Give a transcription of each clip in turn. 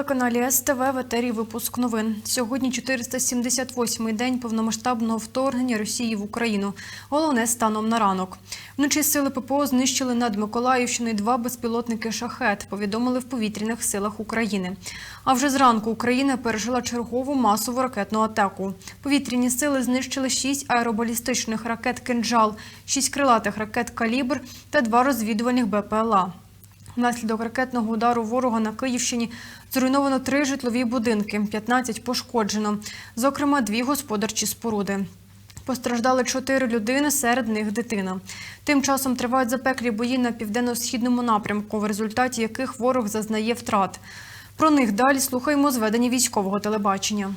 Телеканалі СТВ в етері випуск новин. Сьогодні 478-й день повномасштабного вторгнення Росії в Україну. Головне станом на ранок. Вночі сили ППО знищили над Миколаївщиною два безпілотники «Шахет», повідомили в повітряних силах України. А вже зранку Україна пережила чергову масову ракетну атаку. Повітряні сили знищили шість аеробалістичних ракет «Кинджал», шість крилатих ракет «Калібр» та два розвідувальних БПЛА. Внаслідок ракетного удару ворога на Київщині зруйновано три житлові будинки, 15 пошкоджено, зокрема дві господарчі споруди. Постраждали чотири людини, серед них дитина. Тим часом тривають запеклі бої на південно-східному напрямку, в результаті яких ворог зазнає втрат. Про них далі слухаємо зведення військового телебачення.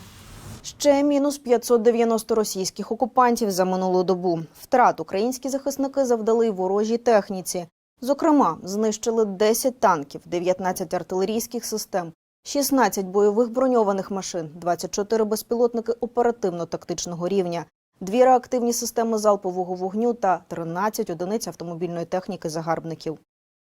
Ще мінус 590 російських окупантів за минулу добу. Втрат українські захисники завдали ворожій техніці. Зокрема, знищили 10 танків, 19 артилерійських систем, 16 бойових броньованих машин, 24 безпілотники оперативно-тактичного рівня, дві реактивні системи залпового вогню та 13 одиниць автомобільної техніки загарбників.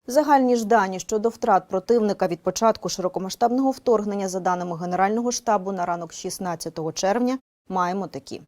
Загальні ж дані щодо втрат противника від початку широкомасштабного вторгнення, за даними Генерального штабу, на ранок 16 червня маємо такі.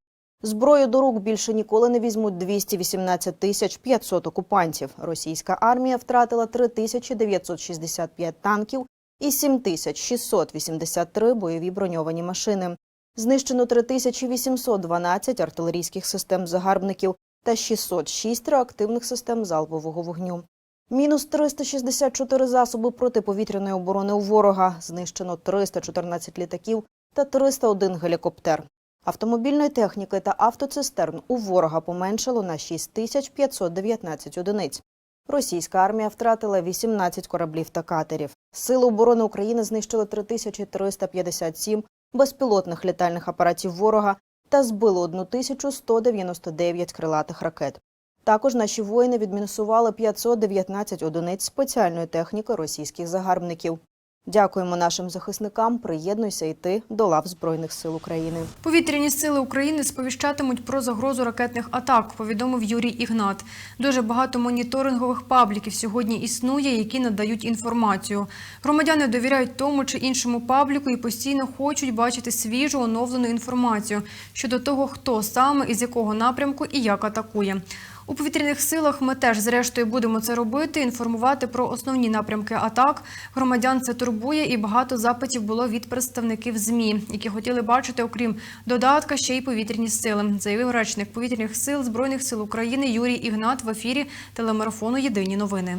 Зброю до рук більше ніколи не візьмуть 218 тисяч 500 окупантів. Російська армія втратила 3965 танків і 7683 бойові броньовані машини. Знищено 3812 артилерійських систем загарбників та 606 реактивних систем залпового вогню. Мінус 364 засоби протиповітряної оборони у ворога. Знищено 314 літаків та 301 гелікоптер. Автомобільної техніки та автоцистерн у ворога поменшало на 6519 одиниць. Російська армія втратила 18 кораблів та катерів. Сили оборони України знищили 3357 безпілотних літальних апаратів ворога та збили 1199 крилатих ракет. Також наші воїни відмінусували 519 одиниць спеціальної техніки російських загарбників. Дякуємо нашим захисникам. Приєднуйся і ти до лав Збройних сил України. Повітряні сили України сповіщатимуть про загрозу ракетних атак, повідомив Юрій Ігнат. Дуже багато моніторингових пабліків сьогодні існує, які надають інформацію. Громадяни довіряють тому чи іншому пабліку і постійно хочуть бачити свіжу оновлену інформацію щодо того, хто саме із якого напрямку і як атакує. У повітряних силах ми теж, зрештою, будемо це робити, інформувати про основні напрямки атак. Громадян це турбує, і багато запитів було від представників ЗМІ, які хотіли бачити, окрім додатка, ще й повітряні сили, заявив речник повітряних сил Збройних сил України Юрій Ігнат в ефірі телемарафону Єдині новини.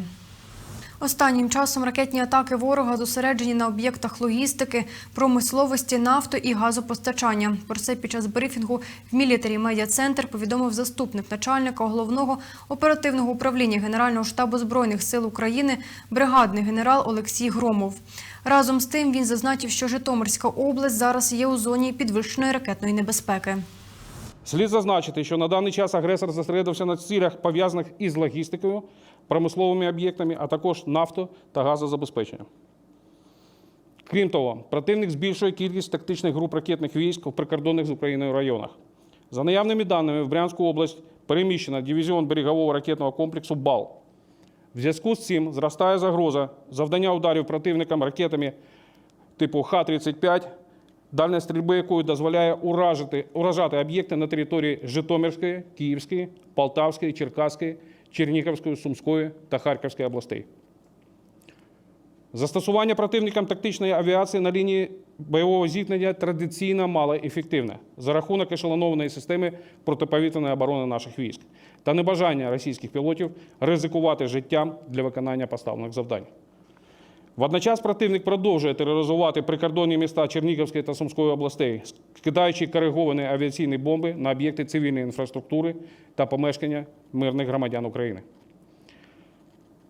Останнім часом ракетні атаки ворога зосереджені на об'єктах логістики, промисловості, нафто і газопостачання. Про це під час брифінгу в Мілітарі Медіа Центр повідомив заступник начальника головного оперативного управління Генерального штабу збройних сил України, бригадний генерал Олексій Громов. Разом з тим він зазначив, що Житомирська область зараз є у зоні підвищеної ракетної небезпеки. Слід зазначити, що на даний час агресор зосередився на цілях, пов'язаних із логістикою, промисловими об'єктами, а також нафто та газозабезпеченням. Крім того, противник збільшує кількість тактичних груп ракетних військ в прикордонних з Україною районах. За наявними даними, в Брянську область переміщено дивізіон берегового ракетного комплексу БАЛ. В зв'язку з цим зростає загроза завдання ударів противникам ракетами типу Х-35, дальність стрільби якої дозволяє уражити, уражати об'єкти на території Житомирської, Київської, Полтавської, Черкаської, Чернігівської, Сумської та Харківської областей. Застосування противникам тактичної авіації на лінії бойового зіткнення традиційно мало ефективне за рахунок ешелонованої системи протиповітряної оборони наших військ та небажання російських пілотів ризикувати життям для виконання поставлених завдань. Водночас противник продовжує тероризувати прикордонні міста Чернігівської та Сумської областей, скидаючи кориговані авіаційні бомби на об'єкти цивільної інфраструктури та помешкання мирних громадян України.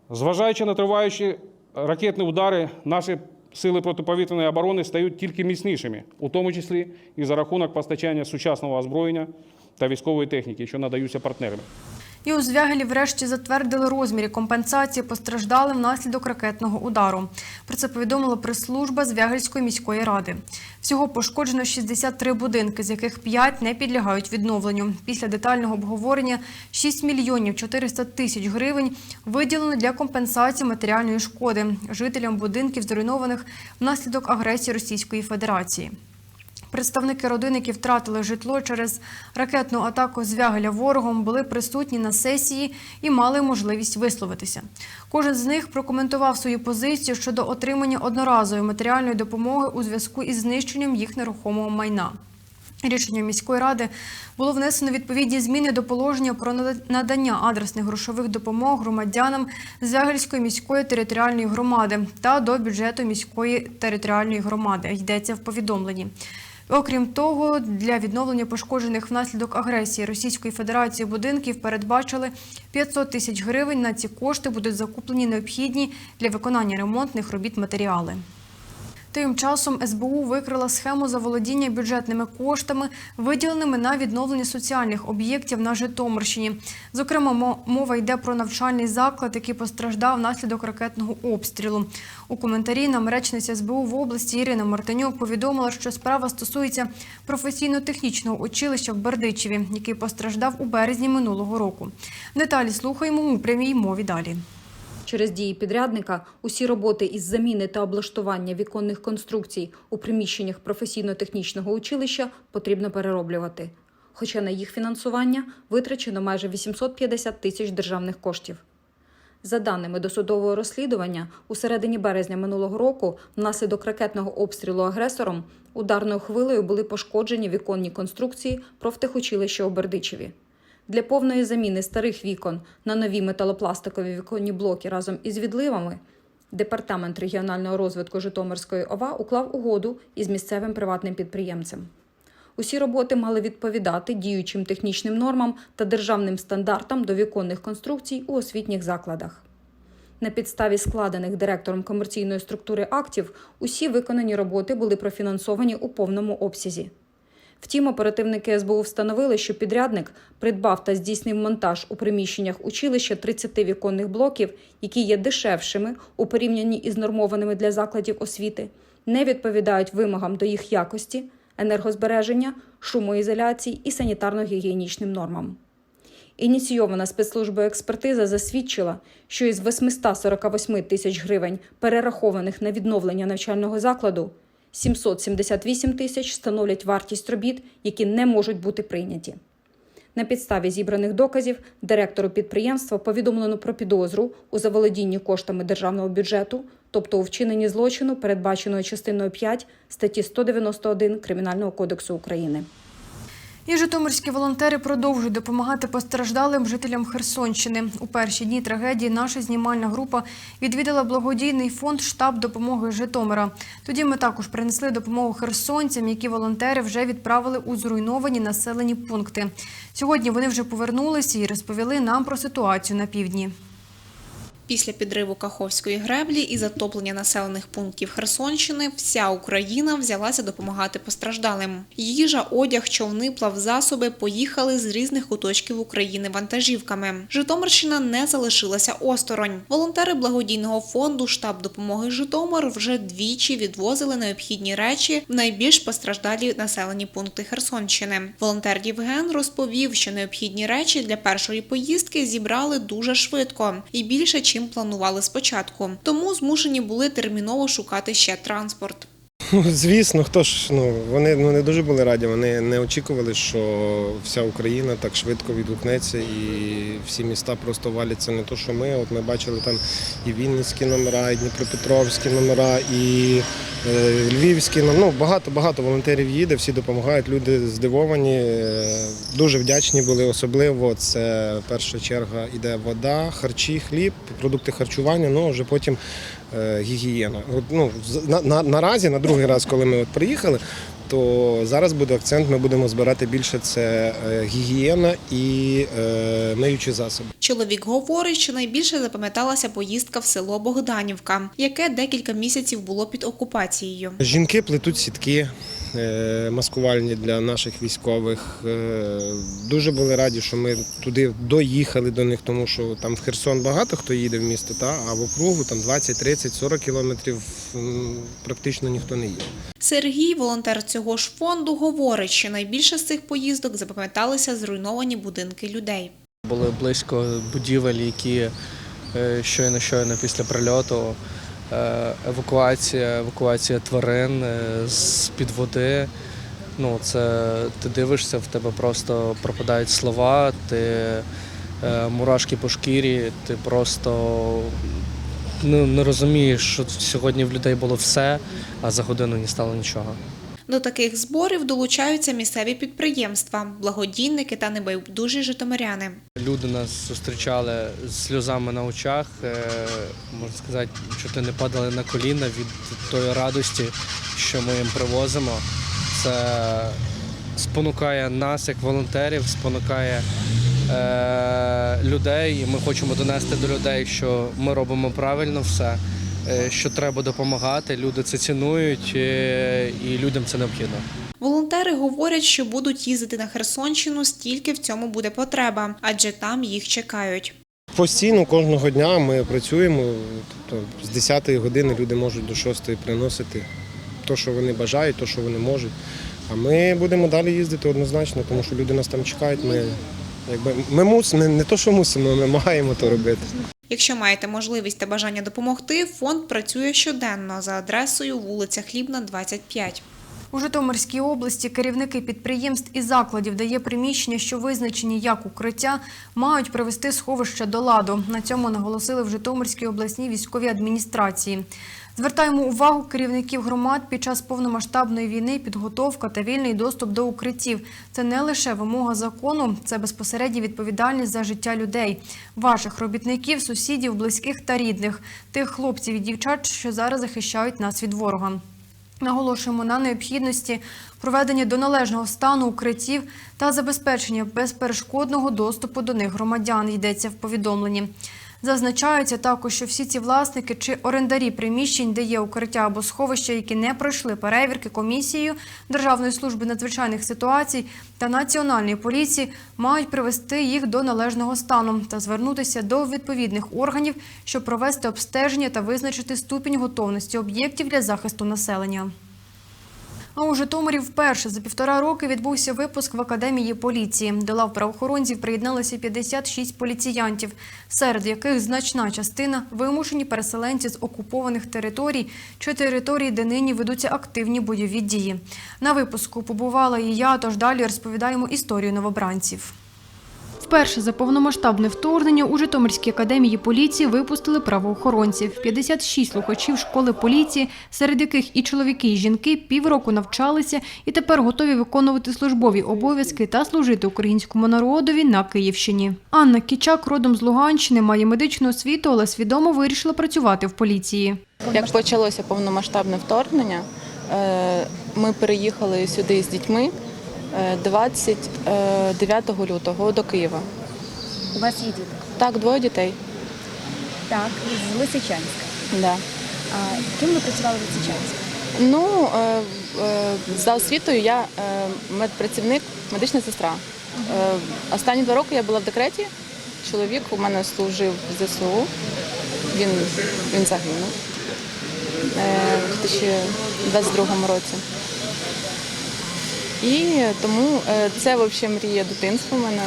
Зважаючи на триваючі ракетні удари, наші сили протиповітряної оборони стають тільки міцнішими, у тому числі і за рахунок постачання сучасного озброєння та військової техніки, що надаються партнерами. І у Звягелі врешті затвердили розміри компенсації постраждалим внаслідок ракетного удару. Про це повідомила прес-служба Звягельської міської ради. Всього пошкоджено 63 будинки, з яких 5 не підлягають відновленню. Після детального обговорення 6 мільйонів 400 тисяч гривень виділено для компенсації матеріальної шкоди жителям будинків, зруйнованих внаслідок агресії Російської Федерації. Представники родин, які втратили житло через ракетну атаку звягеля ворогом, були присутні на сесії і мали можливість висловитися. Кожен з них прокоментував свою позицію щодо отримання одноразової матеріальної допомоги у зв'язку із знищенням їх нерухомого майна. Рішенням міської ради було внесено відповідні зміни до положення про надання адресних грошових допомог громадянам Звягельської міської територіальної громади та до бюджету міської територіальної громади. Йдеться в повідомленні. Окрім того, для відновлення пошкоджених внаслідок агресії Російської Федерації будинків передбачили 500 тисяч гривень. На ці кошти будуть закуплені необхідні для виконання ремонтних робіт матеріали. Тим часом СБУ викрила схему заволодіння бюджетними коштами, виділеними на відновлення соціальних об'єктів на Житомирщині. Зокрема, мо- мова йде про навчальний заклад, який постраждав внаслідок ракетного обстрілу. У коментарі нам речниця СБУ в області Ірина Мартинюк повідомила, що справа стосується професійно-технічного училища в Бердичеві, який постраждав у березні минулого року. Деталі слухаємо у прямій мові далі. Через дії підрядника усі роботи із заміни та облаштування віконних конструкцій у приміщеннях професійно-технічного училища потрібно перероблювати. Хоча на їх фінансування витрачено майже 850 тисяч державних коштів. За даними досудового розслідування, у середині березня минулого року внаслідок ракетного обстрілу агресором ударною хвилею були пошкоджені віконні конструкції профтехучилища у Бердичеві. Для повної заміни старих вікон на нові металопластикові віконні блоки разом із відливами Департамент регіонального розвитку Житомирської ОВА уклав угоду із місцевим приватним підприємцем. Усі роботи мали відповідати діючим технічним нормам та державним стандартам до віконних конструкцій у освітніх закладах. На підставі складених директором комерційної структури актів усі виконані роботи були профінансовані у повному обсязі. Втім, оперативники СБУ встановили, що підрядник придбав та здійснив монтаж у приміщеннях училища 30 віконних блоків, які є дешевшими у порівнянні із нормованими для закладів освіти, не відповідають вимогам до їх якості, енергозбереження, шумоізоляції і санітарно-гігієнічним нормам. Ініційована спецслужбою експертиза засвідчила, що із 848 тисяч гривень, перерахованих на відновлення навчального закладу, 778 тисяч становлять вартість робіт, які не можуть бути прийняті. На підставі зібраних доказів директору підприємства повідомлено про підозру у заволодінні коштами державного бюджету, тобто у вчиненні злочину, передбаченої частиною 5 статті 191 Кримінального кодексу України. І житомирські волонтери продовжують допомагати постраждалим жителям Херсонщини. У перші дні трагедії наша знімальна група відвідала благодійний фонд штаб допомоги Житомира. Тоді ми також принесли допомогу херсонцям, які волонтери вже відправили у зруйновані населені пункти. Сьогодні вони вже повернулися і розповіли нам про ситуацію на півдні. Після підриву Каховської греблі і затоплення населених пунктів Херсонщини вся Україна взялася допомагати постраждалим. Їжа, одяг, човни, плавзасоби поїхали з різних куточків України вантажівками. Житомирщина не залишилася осторонь. Волонтери благодійного фонду штаб допомоги Житомир вже двічі відвозили необхідні речі в найбільш постраждалі населені пункти Херсонщини. Волонтер Євген розповів, що необхідні речі для першої поїздки зібрали дуже швидко і більше, чим планували спочатку. Тому змушені були терміново шукати ще транспорт. Ну, звісно, хто ж ну вони ну не дуже були раді. Вони не очікували, що вся Україна так швидко відгукнеться і всі міста просто валяться. Не то, що ми. От ми бачили там і Вінницькі номера, і Дніпропетровські номера, і Львівські. Ну, Ну багато багато волонтерів їде, всі допомагають. Люди здивовані, е, дуже вдячні були. Особливо це перша черга йде вода, харчі, хліб, продукти харчування. Ну а вже потім е, гігієна. Ну, на, на, наразі, на другий раз, коли ми от приїхали, то зараз буде акцент, ми будемо збирати більше це е, гігієна і е, миючі засоби. Чоловік говорить, що найбільше запам'яталася поїздка в село Богданівка, яке декілька місяців було під окупацією. Жінки плетуть сітки, маскувальні для наших військових. Е, Дуже були раді, що ми туди доїхали до них, тому що там в Херсон багато хто їде в місто, та, а в округу там 20, 30, 40 кілометрів практично ніхто не їде. Сергій, волонтер цього ж фонду, говорить, що найбільше з цих поїздок запам'яталися зруйновані будинки людей. Були близько будівель, які е, щойно щойно після прильоту. Е, Евакуація, евакуація тварин е, з-під води. Ну, це ти дивишся, в тебе просто пропадають слова, ти е, мурашки по шкірі, ти просто ну, не розумієш, що сьогодні в людей було все, а за годину не стало нічого. До таких зборів долучаються місцеві підприємства, благодійники та небайдужі житомиряни. Люди нас зустрічали з сльозами на очах. е, Можна сказати, що ти не падали на коліна від тої радості, що ми їм привозимо. Це спонукає нас, як волонтерів, спонукає е, людей. І ми хочемо донести до людей, що ми робимо правильно все, що треба допомагати. Люди це цінують е, і людям це необхідно. Волонтери говорять, що будуть їздити на Херсонщину стільки в цьому буде потреба, адже там їх чекають. Постійно кожного дня ми працюємо. Тобто з 10 години люди можуть до 6 приносити те, що вони бажають, те, що вони можуть. А ми будемо далі їздити однозначно, тому що люди нас там чекають. Ми, якби, ми мусимо, не, не то, що мусимо, ми маємо то робити. Якщо маєте можливість та бажання допомогти, фонд працює щоденно за адресою вулиця Хлібна, 25. У Житомирській області керівники підприємств і закладів, де є приміщення, що визначені як укриття, мають привести сховище до ладу. На цьому наголосили в Житомирській обласній військовій адміністрації. Звертаємо увагу керівників громад під час повномасштабної війни, підготовка та вільний доступ до укриттів. Це не лише вимога закону, це безпосередня відповідальність за життя людей, ваших робітників, сусідів, близьких та рідних, тих хлопців і дівчат, що зараз захищають нас від ворога. Наголошуємо на необхідності проведення до належного стану укриттів та забезпечення безперешкодного доступу до них громадян, йдеться в повідомленні. Зазначається також, що всі ці власники чи орендарі приміщень, де є укриття або сховища, які не пройшли перевірки комісією Державної служби надзвичайних ситуацій та Національної поліції, мають привести їх до належного стану та звернутися до відповідних органів, щоб провести обстеження та визначити ступінь готовності об'єктів для захисту населення. А у Житомирі вперше за півтора роки відбувся випуск в академії поліції. До лав правоохоронців приєдналося 56 поліціянтів, серед яких значна частина вимушені переселенці з окупованих територій чи територій, де нині ведуться активні бойові дії. На випуску побувала і я, тож далі розповідаємо історію новобранців. Вперше за повномасштабне вторгнення у Житомирській академії поліції випустили правоохоронців. 56 слухачів школи поліції, серед яких і чоловіки, і жінки півроку навчалися і тепер готові виконувати службові обов'язки та служити українському народові на Київщині. Анна Кічак, родом з Луганщини, має медичну освіту, але свідомо вирішила працювати в поліції. Як почалося повномасштабне вторгнення, е, ми переїхали сюди з дітьми 29 лютого до Києва. У вас є діти? Так, двоє дітей. Так, з Лисичанська. Да. А ким ви працювали в Лисичанську? Ну, е, е, за освітою я е, медпрацівник, медична сестра. Е, Останні два роки я була в декреті. Чоловік у мене служив в ЗСУ. Він, він загинув е, у 2022 році. І тому е, це взагалі мрія дитинства в мене.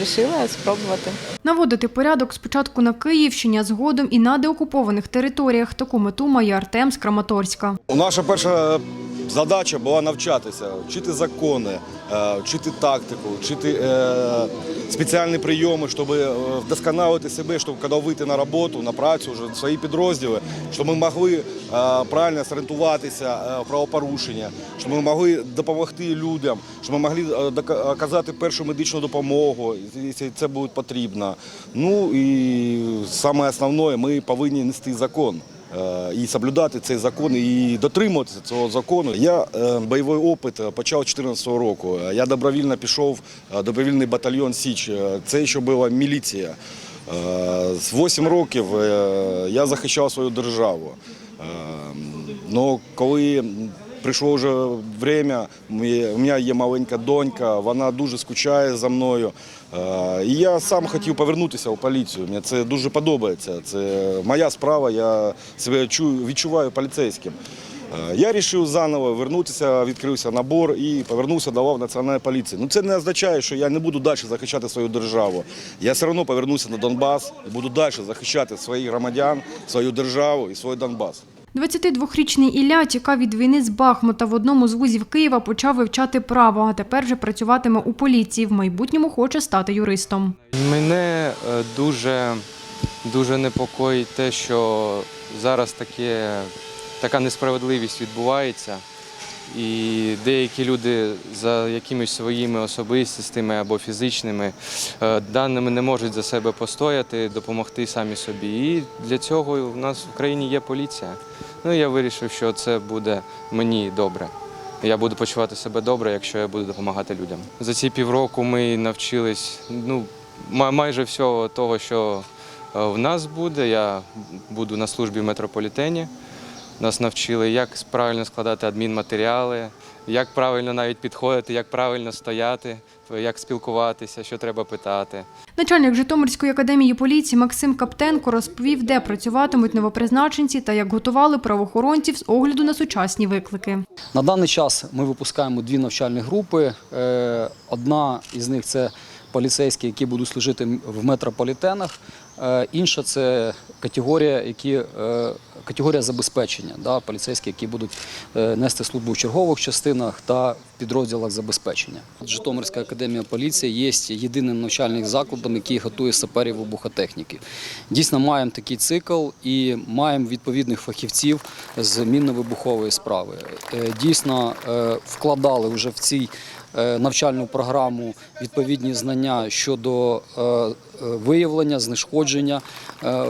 Рішила спробувати. Наводити порядок спочатку на Київщині, а згодом і на деокупованих територіях. Таку мету має Артем з Краматорська. Наша перша задача була навчатися, вчити закони, е, вчити тактику, вчити е, спеціальні прийоми, щоб е, вдосконалити себе, щоб коли вийти на роботу, на працю, вже свої підрозділи, щоб ми могли е, правильно зорієнтуватися е, в правопорушення, щоб ми могли допомогти людям, щоб ми могли е, оказати першу медичну допомогу, якщо це буде потрібно. Ну і саме основне, ми повинні нести закон. Е, і соблюдати цей закон і дотримуватися цього закону. Я е, бойовий опит е, почав з 2014 року. Я добровільно пішов добровільний батальйон Січ. Це ще була міліція. З 8 років я захищав свою державу. Е, Ну, коли прийшло вже время. У мене є маленька донька, вона дуже скучає за мною. І я сам хотів повернутися у поліцію. Мені це дуже подобається. Це моя справа. Я себе відчуваю поліцейським. Я вирішив заново вернутися, відкрився набор і повернувся до лав національної поліції. Ну це не означає, що я не буду далі захищати свою державу. Я все одно повернуся на Донбас і буду далі захищати своїх громадян, свою державу і свій Донбас. 22-річний Ілля тікав від війни з Бахмута. В одному з вузів Києва почав вивчати право, а тепер вже працюватиме у поліції. В майбутньому хоче стати юристом. Мене е, дуже, дуже непокоїть те, що зараз таке, така несправедливість відбувається. І деякі люди за якимись своїми особистістими або фізичними е, даними не можуть за себе постояти, допомогти самі собі. І для цього в нас в країні є поліція. Ну я вирішив, що це буде мені добре. Я буду почувати себе добре, якщо я буду допомагати людям. За ці півроку ми навчились ну, майже всього того, що е, в нас буде. Я буду на службі в метрополітені. Нас навчили, як правильно складати адмінматеріали, як правильно навіть підходити, як правильно стояти, як спілкуватися, що треба питати. Начальник Житомирської академії поліції Максим Каптенко розповів, де працюватимуть новопризначенці та як готували правоохоронців з огляду на сучасні виклики. На даний час ми випускаємо дві навчальні групи. Е, Одна із них це поліцейські, які будуть служити в метрополітенах. Е, Інша це категорія, які, е, категорія забезпечення, да, поліцейські, які будуть е, нести службу в чергових частинах та в підрозділах забезпечення. Житомирська академія поліції є єдиним навчальним закладом, який готує саперів вибухотехніки. Дійсно, маємо такий цикл і маємо відповідних фахівців з мінно-вибухової справи. Дійсно вкладали вже в цій навчальну програму відповідні знання щодо е, е, виявлення, знешкодження е, е,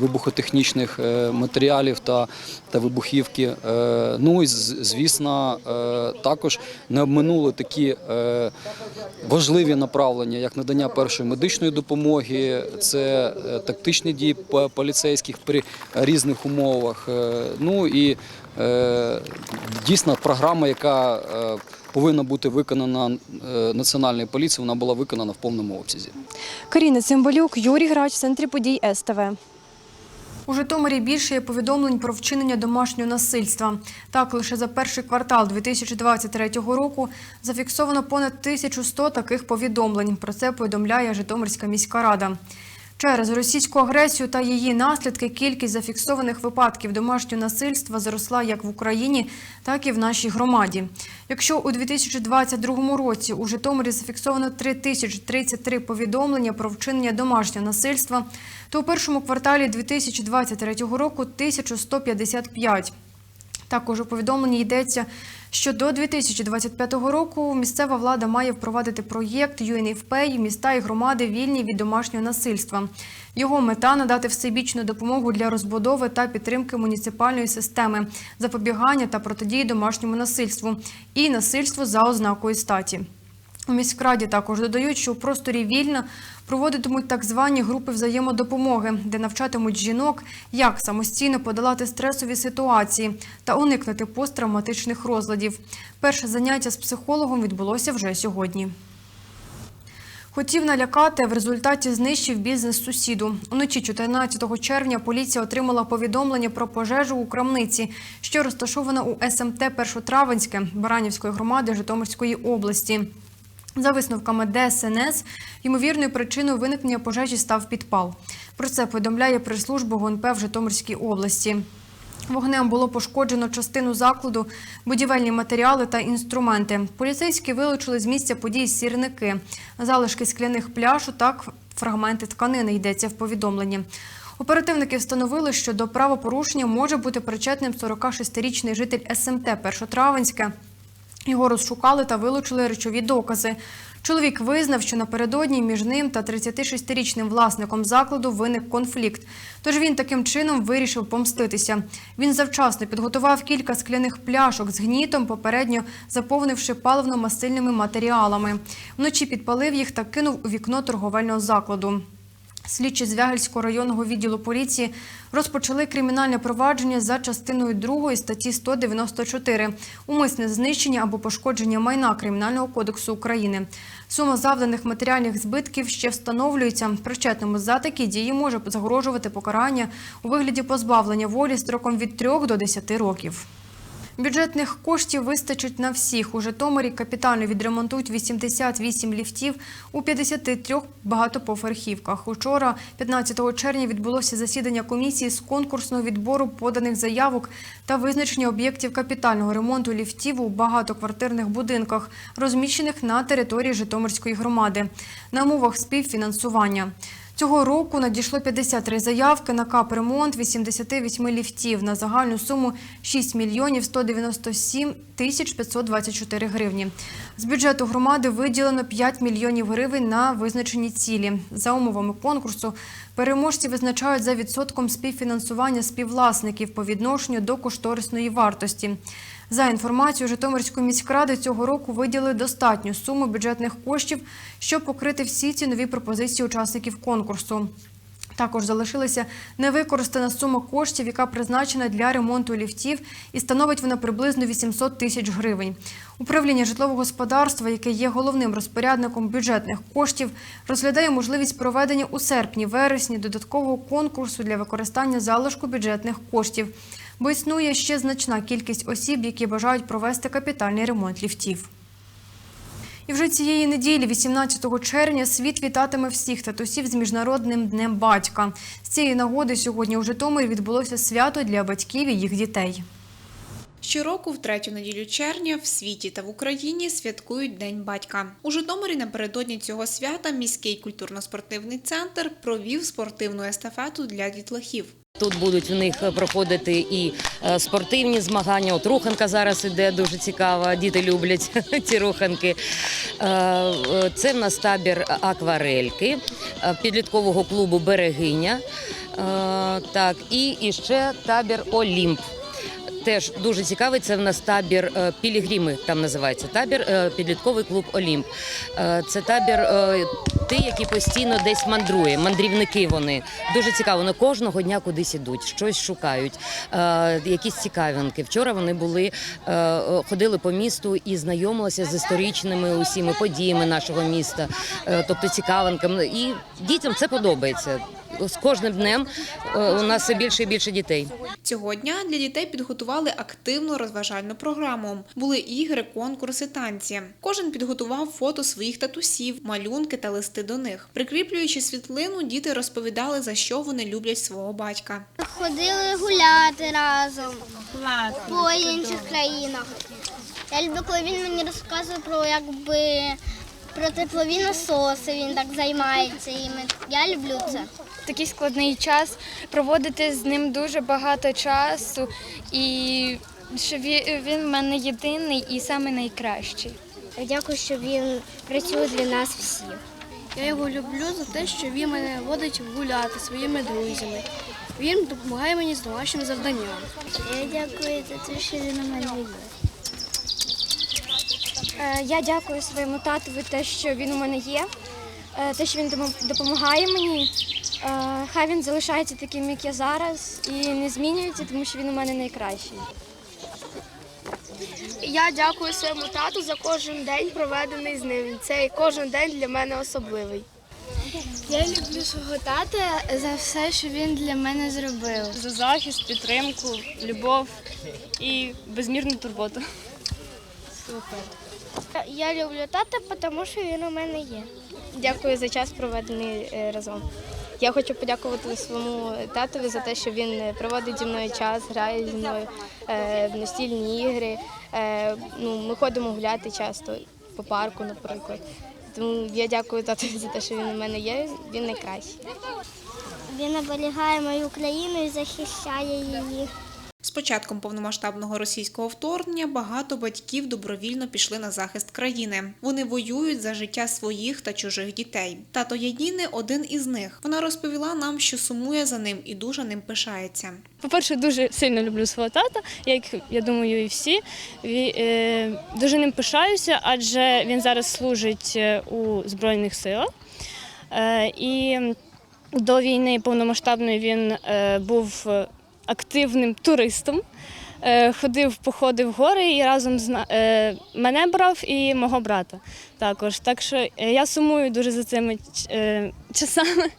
вибухотехнічних е, матеріалів та, вибухівки. Е, Ну і звісно, е, також не обминули такі е, важливі направлення, як надання першої медичної допомоги, це е, тактичні дії поліцейських при різних умовах. Е, Ну і е, дійсно програма, яка е, повинна бути виконана е, національною поліцією, вона була виконана в повному обсязі. Каріна Цимбалюк, Юрій Грач, центрі подій СТВ. У Житомирі більше є повідомлень про вчинення домашнього насильства. Так, лише за перший квартал 2023 року зафіксовано понад 1100 таких повідомлень. Про це повідомляє Житомирська міська рада. Через російську агресію та її наслідки кількість зафіксованих випадків домашнього насильства зросла як в Україні, так і в нашій громаді. Якщо у 2022 році у Житомирі зафіксовано 3033 повідомлення про вчинення домашнього насильства, то у першому кварталі 2023 року 1155. Також у повідомленні йдеться, що до 2025 року місцева влада має впровадити проєкт UNFPA «Міста і громади вільні від домашнього насильства. Його мета надати всебічну допомогу для розбудови та підтримки муніципальної системи, запобігання та протидії домашньому насильству і насильству за ознакою статі. У міськраді також додають, що у просторі вільно проводитимуть так звані групи взаємодопомоги, де навчатимуть жінок, як самостійно подолати стресові ситуації та уникнути посттравматичних розладів. Перше заняття з психологом відбулося вже сьогодні. Хотів налякати, в результаті знищив бізнес сусіду. Уночі 14 червня поліція отримала повідомлення про пожежу у крамниці, що розташована у СМТ Першотравенське Баранівської громади Житомирської області. За висновками ДСНС, ймовірною причиною виникнення пожежі став підпал. Про це повідомляє прес-служба ГУНП в Житомирській області. Вогнем було пошкоджено частину закладу, будівельні матеріали та інструменти. Поліцейські вилучили з місця подій сірники, залишки скляних пляшу та фрагменти тканини йдеться в повідомленні. Оперативники встановили, що до правопорушення може бути причетним 46-річний житель СМТ Першотравенське. Його розшукали та вилучили речові докази. Чоловік визнав, що напередодні між ним та 36-річним власником закладу виник конфлікт. Тож він таким чином вирішив помститися. Він завчасно підготував кілька скляних пляшок з гнітом, попередньо заповнивши паливно-мастильними матеріалами. Вночі підпалив їх та кинув у вікно торговельного закладу. Слідчі з Вягельського районного відділу поліції розпочали кримінальне провадження за частиною 2 статті 194 умисне знищення або пошкодження майна Кримінального кодексу України. Сума завданих матеріальних збитків ще встановлюється. Причетному за такі дії може загрожувати покарання у вигляді позбавлення волі строком від 3 до 10 років. Бюджетних коштів вистачить на всіх. У Житомирі капітально відремонтують 88 ліфтів у 53 багатоповерхівках. Учора, 15 червня, відбулося засідання комісії з конкурсного відбору поданих заявок та визначення об'єктів капітального ремонту ліфтів у багатоквартирних будинках, розміщених на території Житомирської громади, на умовах співфінансування. Цього року надійшло 53 заявки на капремонт 88 ліфтів на загальну суму 6 мільйонів 197 тисяч 524 гривні. З бюджету громади виділено 5 мільйонів гривень на визначені цілі. За умовами конкурсу переможці визначають за відсотком співфінансування співвласників по відношенню до кошторисної вартості. За інформацією Житомирської міськради цього року виділили достатню суму бюджетних коштів, щоб покрити всі цінові пропозиції учасників конкурсу. Також залишилася невикористана сума коштів, яка призначена для ремонту ліфтів, і становить вона приблизно 800 тисяч гривень. Управління житлового господарства, яке є головним розпорядником бюджетних коштів, розглядає можливість проведення у серпні-вересні додаткового конкурсу для використання залишку бюджетних коштів, бо існує ще значна кількість осіб, які бажають провести капітальний ремонт ліфтів. І вже цієї неділі, 18 червня, світ вітатиме всіх татусів з міжнародним днем батька. З цієї нагоди сьогодні у Житомирі відбулося свято для батьків і їх дітей. Щороку, в третю неділю червня, в світі та в Україні святкують День батька. У Житомирі напередодні цього свята міський культурно-спортивний центр провів спортивну естафету для дітлахів. Тут будуть в них проходити і е, спортивні змагання. От руханка зараз іде дуже цікава. Діти люблять ці руханки. Е, Це в нас табір акварельки е, підліткового клубу Берегиня. Так, і ще табір Олімп. Теж дуже цікавий. Це в нас табір е, Пілігріми, там називається табір е, підлітковий клуб Олімп. Е, Це табір ти, який постійно десь мандрує. Мандрівники вони дуже цікаво. Вони кожного дня кудись ідуть, щось шукають, якісь цікавинки. Вчора вони були ходили по місту і знайомилися з історичними усіми подіями нашого міста, тобто цікавинками. І дітям це подобається. З кожним днем е, у нас все більше і більше дітей. Цього дня для дітей підготували активну розважальну програму. Були ігри, конкурси, танці. Кожен підготував фото своїх татусів, малюнки та листи до них. Прикріплюючи світлину, діти розповідали, за що вони люблять свого батька. Ходили гуляти разом по інших країнах. Я люблю, коли він мені розказує про якби про теплові насоси. Він так займається іми. Я люблю це. Такий складний час проводити з ним дуже багато часу, і що він, в мене єдиний і саме найкращий. Дякую, що він працює для нас всіх. Я його люблю за те, що він мене водить гуляти своїми друзями. Він допомагає мені з домашнім завданням. Я дякую за те, що він у мене є. Е, Я дякую своєму татові те, що він у мене є, е, те, що він допомагає мені. Е, Хай він залишається таким, як я зараз, і не змінюється, тому що він у мене найкращий. Я дякую своєму тату за кожен день, проведений з ним. Цей кожен день для мене особливий. Я люблю свого тата за все, що він для мене зробив. За захист, підтримку, любов і безмірну турботу. Я люблю тата, тому що він у мене є. Дякую за час, проведений е, разом. Я хочу подякувати своєму татові за те, що він е, проводить зі мною час, грає зі мною е, в настільні ігри. Е, ну, ми ходимо гуляти часто по парку, наприклад. Тому я дякую татові за те, що він у мене є. Він найкращий. Він оберігає мою країну і захищає її. З початком повномасштабного російського вторгнення багато батьків добровільно пішли на захист країни. Вони воюють за життя своїх та чужих дітей. Тато Ядіни один із них. Вона розповіла нам, що сумує за ним і дуже ним пишається. По-перше, дуже сильно люблю свого тата, як я думаю, і всі. Е, Дуже ним пишаюся, адже він зараз служить е, у Збройних силах. Е, І До війни повномасштабної він був активним туристом. Е, Ходив походи в гори і разом з е, мене брав і мого брата також. Так що е, я сумую дуже за цими часами.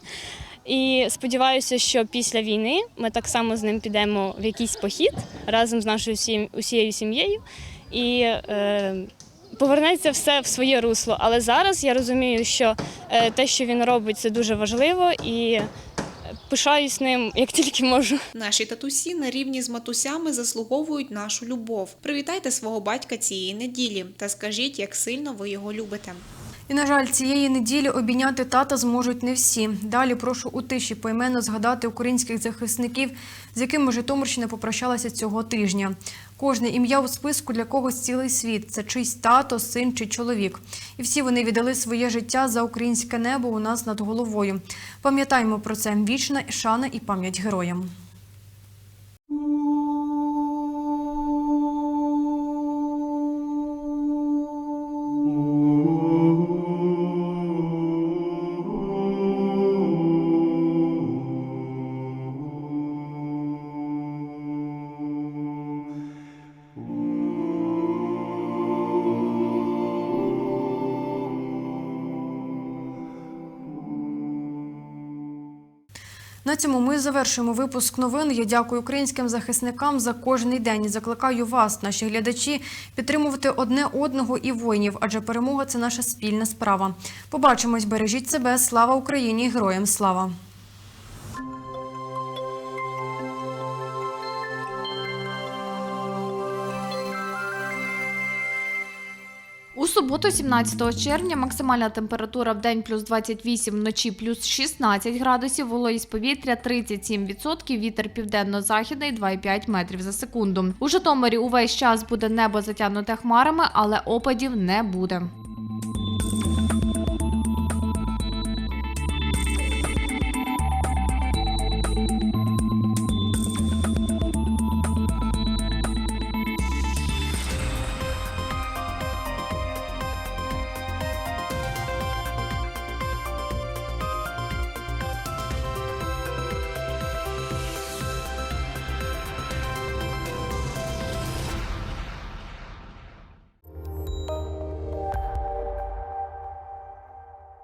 І сподіваюся, що після війни ми так само з ним підемо в якийсь похід разом з нашою усією сім'єю. І е, повернеться все в своє русло. Але зараз я розумію, що те, що він робить, це дуже важливо і пишаюсь ним як тільки можу. Наші татусі на рівні з матусями заслуговують нашу любов. Привітайте свого батька цієї неділі та скажіть, як сильно ви його любите. І, на жаль, цієї неділі обійняти тата зможуть не всі. Далі прошу у тиші поіменно згадати українських захисників, з якими Житомирщина попрощалася цього тижня. Кожне ім'я у списку для когось цілий світ. Це чийсь тато, син чи чоловік. І всі вони віддали своє життя за українське небо у нас над головою. Пам'ятаємо про це вічна шана і пам'ять героям. На цьому ми завершуємо випуск новин. Я дякую українським захисникам за кожний день і закликаю вас, наші глядачі, підтримувати одне одного і воїнів, адже перемога це наша спільна справа. Побачимось, бережіть себе. Слава Україні! Героям слава! У суботу, 17 червня, максимальна температура в день плюс 28, вночі плюс 16 градусів, вологість повітря 37%, вітер південно-західний 2,5 метрів за секунду. У Житомирі увесь час буде небо затягнуте хмарами, але опадів не буде.